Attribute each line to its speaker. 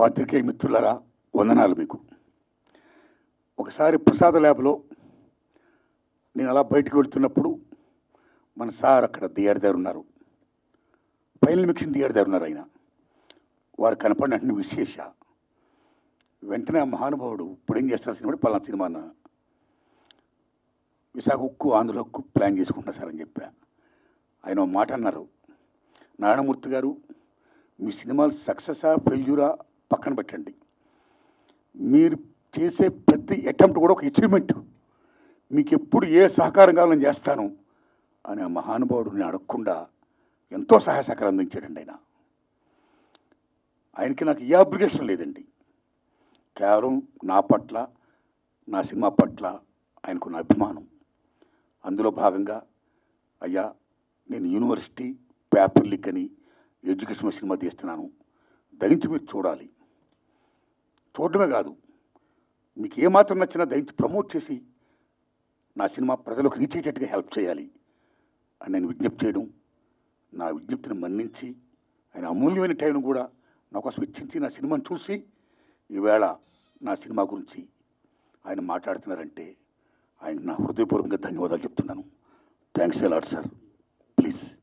Speaker 1: పాత్రికేయ మిత్రులరా వందనాలు మీకు. ఒకసారి ప్రసాద ల్యాబ్లో నేను అలా బయటకు వెళ్తున్నప్పుడు మన సార్ అక్కడ దియాడి దగ్గర ఉన్నారు. ఫైనల్ మిక్సింగ్ దియాడి దగ్గర ఉన్నారు ఆయన. వారు కనపడిన వెంటనే విశేష. వెంటనే ఆ మహానుభావుడు ఇప్పుడు ఏం చేస్తారు సినిమా పలానా సినిమా అన్న విశాఖ ఉక్కు ఆంధ్ర ఉక్కు ప్లాన్ చేసుకుంటా సార్ అని చెప్పా. ఆయన మాట అన్నారు. నారాయణమూర్తి గారు మీ సినిమాలు సక్సెసా ఫెయిల్యూరా? పక్కన పెట్టండి. మీరు చేసే ప్రతి అటెంప్ట్ కూడా ఒక అచీవ్మెంట్ మీకు ఎప్పుడు ఏ సహకారం కావాలని చేస్తాను అని ఆ మహానుభావుడు నేను అడగకుండా ఎంతో సహాయ సహకారం అందించాడండి ఆయన. ఆయనకి నాకు ఏ అప్లికేషన్ లేదండి. కేవలం నా పట్ల నా సినిమా పట్ల ఆయనకున్న అభిమానం. అందులో భాగంగా అయ్యా నేను యూనివర్సిటీ పేపర్ లీక్ అని ఎడ్యుకేషన్ సినిమా తీస్తున్నాను. దయించి మీరు చూడాలి. చూడడమే కాదు. మీకు ఏమాత్రం నచ్చినా దయించి ప్రమోట్ చేసి నా సినిమా ప్రజలకు రీచ్ అయ్యేటట్టుగా హెల్ప్ చేయాలి అని నేను విజ్ఞప్తి చేయడం నా విజ్ఞప్తిని మన్నించి ఆయన అమూల్యమైన టైం కూడా నా కోసం వెచ్చించి నా సినిమాను చూసి ఈవేళ నా సినిమా గురించి ఆయన మాట్లాడుతున్నారంటే ఆయన నా హృదయపూర్వకంగా ధన్యవాదాలు చెప్తున్నాను. Thanks a lot sir. Please.